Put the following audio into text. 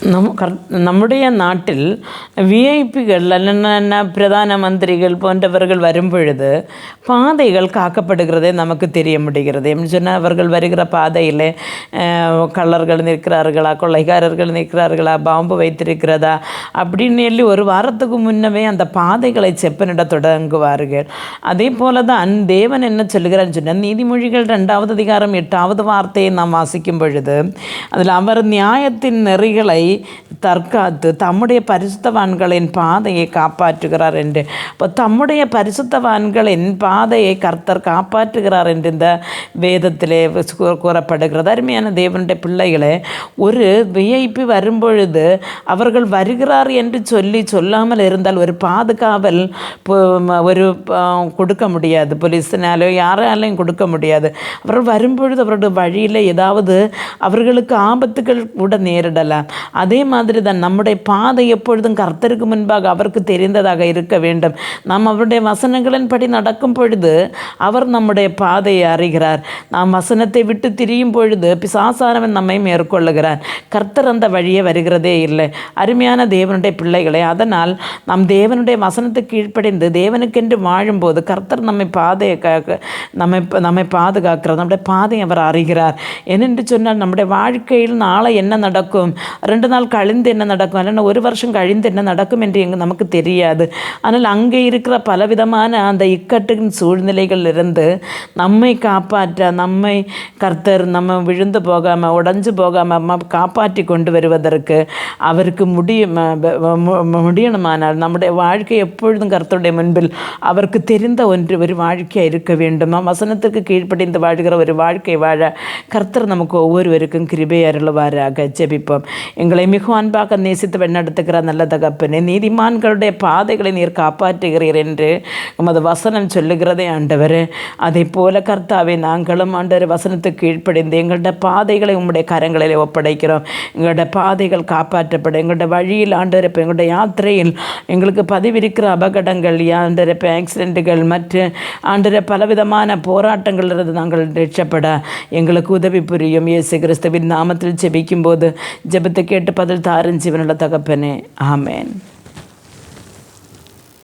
நம் கர் நம்முடைய நாட்டில் விஐபிகள் அல்ல பிரதான மந்திரிகள் போன்றவர்கள் வரும்பொழுது பாதைகள் காக்கப்படுகிறதே நமக்கு தெரிய முடிகிறது. என்று சொன்னால் அவர்கள் வருகிற பாதையில் கள்ளர்கள் நிற்கிறார்களா கொள்ளைக்காரர்கள் நிற்கிறார்களா பாம்பு வைத்திருக்கிறதா அப்படின்னு சொல்லி ஒரு வாரத்துக்கு முன்னவே அந்த பாதைகளை செப்பனிட தொடங்குவார்கள். அதே போல தான் தேவன் என்ன சொல்கிறான்னு சொன்னால் நீதிமொழிகள் ரெண்டாவது அதிகாரம் எட்டாவது வார்த்தையை நாம் வாசிக்கும் பொழுது அதில் அவர் நியாயத்தின் நெறிகளை தற்காத்து தம்முடைய பரிசுத்தவான்களின் பாதையை காப்பாற்றுகிறார் என்று. இப்போ தம்முடைய பரிசுத்தவான்களின் பாதையை கர்த்தர் காப்பாற்றுகிறார் என்று இந்த வேதத்திலே கூறப்படுகிறது. அருமையான தேவனுடைய பிள்ளைகளே ஒரு விஐபி வரும்பொழுது அவர்கள் வருகிறார் என்று சொல்லி சொல்லாமல் இருந்தால் ஒரு பாதுகாவல் ஒரு கொடுக்க முடியாது. போலீஸினாலோ யாராலையும் கொடுக்க முடியாது. அவர்கள் வரும்பொழுது அவருடைய வழியில் ஏதாவது அவர்களுக்கு ஆபத்துகள் கூட நேரிடலாம். அதே மாதிரி தான் நம்முடைய பாதை எப்பொழுதும் கர்த்தருக்கு முன்பாக அவருக்கு தெரிந்ததாக இருக்க வேண்டும். நாம் அவருடைய வசனங்களின் படி நடக்கும் பொழுது அவர் நம்முடைய பாதையை அறிகிறார். நாம் வசனத்தை விட்டு திரியும் பொழுது பிசாசானவன் நம்மை மேற்கொள்ளுகிறார். கர்த்தர் அந்த வழியே வருகிறதே இல்லை. அருமையான தேவனுடைய பிள்ளைகளை அதனால் நாம் தேவனுடைய வசனத்தை கீழ்ப்படைந்து தேவனுக்கென்று வாழும்போது கர்த்தர் நம்மை பாதையை காக்க நம்மை நம்மை பாதுகாக்கிறார். நம்முடைய பாதையை அவர் அறிகிறார். என்னென்று சொன்னால் நம்முடைய வாழ்க்கையில் நாளை என்ன நடக்கும்? ரெண்டு ரெண்டு நாள் கழிந்து என்ன நடக்கும் இல்லைன்னா ஒரு வருஷம் கழிந்து என்ன நடக்கும் என்று எங்கள் நமக்கு தெரியாது ஆனால் அங்கே இருக்கிற பலவிதமான அந்த இக்கட்டின் சூழ்நிலைகளிலிருந்து நம்மை காப்பாற்ற நம்மை கர்த்தர் நம்ம விழுந்து போகாமல் உடஞ்சு போகாமல் காப்பாற்றி கொண்டு வருவதற்கு அவருக்கு முடியும் முடியணுமானால் நம்முடைய வாழ்க்கை எப்பொழுதும் கர்த்தருடைய முன்பில் அவருக்கு தெரிந்த ஒன்று ஒரு வாழ்க்கையாக இருக்க வேண்டும் வசனத்துக்கு கீழ்ப்படிந்து வாழ்கிற ஒரு வாழ்க்கை வாழ கர்த்தர் நமக்கு ஒவ்வொருவருக்கும் கிருபை அருள்வாராக ஜெபிப்போம் எங்கள் எங்களை மிகவும் அன்பாக நேசித்து வழிநடத்துகிற நல்ல தகப்பனே நீதிமான்களுடைய பாதைகளை நீர் காப்பாற்றுகிறீர் என்று உமது வசனம் சொல்லுகிறதே ஆண்டவர் அதே போல கர்த்தாவை நாங்களும் ஆண்டவர் வசனத்துக்கு கீழ்ப்படைந்து எங்களுடைய பாதைகளை உம்முடைய கரங்களில் ஒப்படைக்கிறோம் எங்களுடைய பாதைகள் காப்பாற்றப்படும் எங்களுடைய வழியில் ஆண்டவர் இப்போ எங்களுடைய யாத்திரையில் எங்களுக்கு பதிவிருக்கிற அபகடங்கள் ஆண்டவர் இப்போ ஆக்சிடெண்ட்டுகள் மற்ற ஆண்டர பலவிதமான போராட்டங்கள் இருந்து நாங்கள் ரட்சப்பட எங்களுக்கு உதவி புரியும் இயேசு கிறிஸ்துவின் நாமத்தில் ஜெபிக்கும் போது ஜெபத்தை கேட்டு എട്ട് പതിൽ താരൻ ജീവനുള്ള തകപ്പനെ. ആമേൻ.